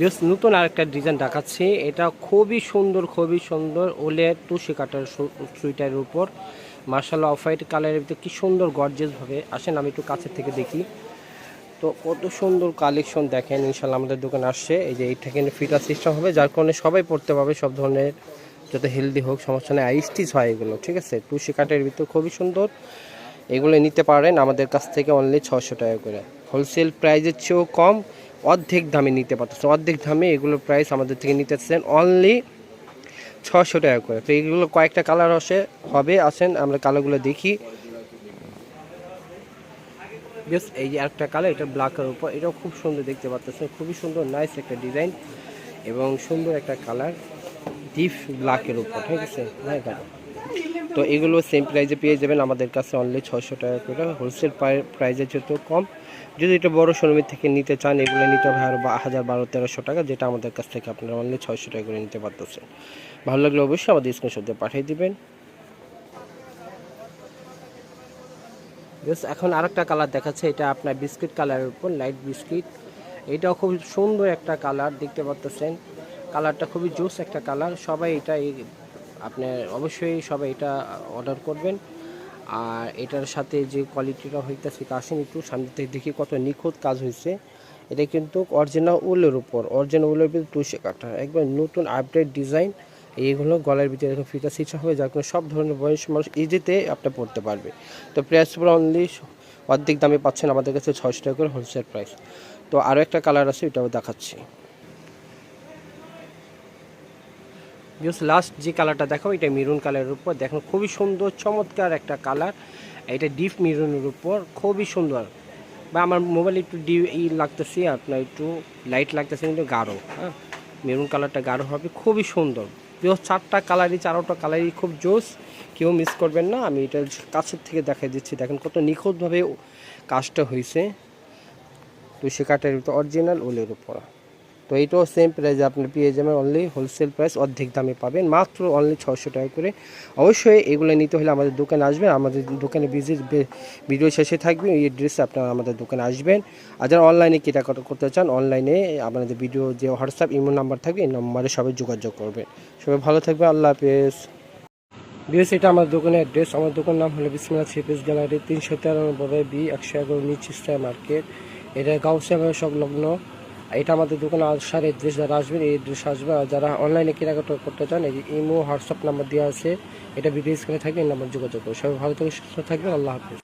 বেশ নতুন আরেকটা ডিজাইন দেখাচ্ছি। এটা খুবই সুন্দর খুবই সুন্দর ওলে তুষি কাটার সুইটারের উপর। মার্শাল অফ হোয়াইট কালারের ভিতরে কী সুন্দর গর্জেস ভাবে। আসেন, আমি একটু কাছের থেকে দেখি। তো কত সুন্দর কালেকশন দেখেন ইনশাল্লাহ আমাদের দোকানে আসছে। এই যে এইটা কিন্তু ফিটার সিস্টেম হবে, যার কারণে সবাই পড়তে পারবে সব ধরনের। যত হেলদি হোক, সমস্যা নেই। আইস্টিচ হয় এগুলো, ঠিক আছে? তুষি কাটের ভিতরে খুবই সুন্দর। এগুলো নিতে পারেন আমাদের কাছ থেকে অনলি ছশো টাকা করে। হোলসেল প্রাইজের চেয়েও কম। অর্ধেক দামে নিতে পারতেছে। অর্ধেক দামে এগুলোর প্রাইস আমাদের থেকে নিতেছেন অনলি ছশো টাকা করে। তো এইগুলো কয়েকটা কালার আসে, হবে, আসেন, আমরা কালারগুলো দেখি। বেশ এই যে একটা কালার এটা ব্ল্যাকের উপর। এটাও খুব সুন্দর দেখতে পাচ্ছেন খুবই সুন্দর নাইস একটা ডিজাইন এবং সুন্দর একটা কালার ডিপ ব্ল্যাকের উপর, ঠিক আছে? হ্যাঁ তো এগুলো সেম প্রাইজে পেয়ে যাবেন আমাদের কাছে অনলি ছয়শো টাকা করে। হোলসেল প্রাইসের যেহেতু কম, যদি এটা বড় শোরুমের থেকে নিতে চান, এগুলো নিতে হবে আরও হাজার বারো, তেরোশো টাকা, যেটা আমাদের কাছ থেকে আপনারা অনলি ছয়শো টাকা করে নিতে পারতেছেন। ভালো লাগলে অবশ্যই আমাদের স্ক্রিনশট দিয়ে পাঠিয়ে দিবেন। এখন আরেকটা কালার দেখাচ্ছে, এটা আপনার বিস্কিট কালারের উপর লাইট বিস্কিট এটাও খুব সুন্দর একটা কালার দেখতে পাচ্তেছেন কালারটা খুবই জোস একটা কালার সবাই এটা আপনার অবশ্যই সবাই এটা অর্ডার করবেন। আর এটার সাথে যে কোয়ালিটিটা হইতেছে আসেন একটু সামনে থেকে দেখি কত নিখুঁত কাজ হয়েছে এটা কিন্তু অরিজিনাল উলের উপর। অরিজিনাল উলের ভিতরে তুষে কাটা একবার নতুন আপডেট ডিজাইন এইগুলো গলার ভিতরে এরকম ফিতা সিচা হবে যার কারণে সব ধরনের বয়স মানুষ ইজিতে আপনি পড়তে পারবে। তো প্রাইস অনলি অর্ধেক দামে পাচ্ছেন আমাদের কাছে ছয়শো টাকা করে হোলসেল প্রাইস তো আরও একটা কালার আছে এটাও দেখাচ্ছি। জাস্ট লাস্ট যে কালারটা দেখো এটা মেরুন কালারের উপর। দেখুন, খুবই সুন্দর, চমৎকার একটা কালার এটা ডিপ মেরুনের উপর, খুবই সুন্দর। বা আমার মোবাইল একটু ডি ই লাগতেছে, আপনার একটু লাইট লাগতেছে, কিন্তু গাঢ় হ্যাঁ? মেরুন কালারটা গাঢ় হবে, খুবই সুন্দর। প্রিয় চারটা কালারই চারোটা কালারই খুব জোস। কেউ মিস করবেন না, আমি এটা কাছের থেকে দেখাই দিচ্ছি। দেখেন, কত নিখুঁতভাবে কাজটা হয়েছে তো সে কাঠের অরিজিনাল ওলের উপর। তো এইটাও সেম প্রাইসে আপনি পেয়ে যাবেন অনলি হোলসেল প্রাইস অর্ধেক দামে পাবেন। মাত্র অনলি ছশো টাকা করে। অবশ্যই এগুলো নিতে হলে আমাদের দোকানে আসবেন। আমাদের দোকানে ভিজিট ভিডিও শেষে থাকবে। এই ড্রেসে আপনারা আমাদের দোকানে আসবেন। আর যারা অনলাইনে কেনাকাটা করতে চান অনলাইনে আপনাদের ভিডিও যে হোয়াটসঅ্যাপ ইমো নাম্বার থাকবে, এই নম্বরে সবাই যোগাযোগ করবেন। সবাই ভালো থাকবে আল্লাহ হাফেজ। বিএস এটা আমার দোকানের অ্যাড্রেস আমার দোকান নাম হলো বিসমিল্লাহ সিপিস গ্যালারি, তিনশো তেরানব্বই বি, একশো এগারো নিচ স্টার মার্কেট। এটা গাউসিয়া সংলগ্ন। এটা আমাদের দোকানে আসার এড্রেস যারা আসবেন এই এড্রেস আসবে। আর যারা অনলাইনে কেনাকাটা করতে চান, এই যে ইমো হোয়াটসঅ্যাপ নাম্বার দেওয়া আছে, এটা ভিডিও স্ক্রিনে থাকবে এই নাম্বার যোগাযোগ করুন। সবাই ভালো থেকে সুস্থ থাকবেন, আল্লাহ হাফিজ।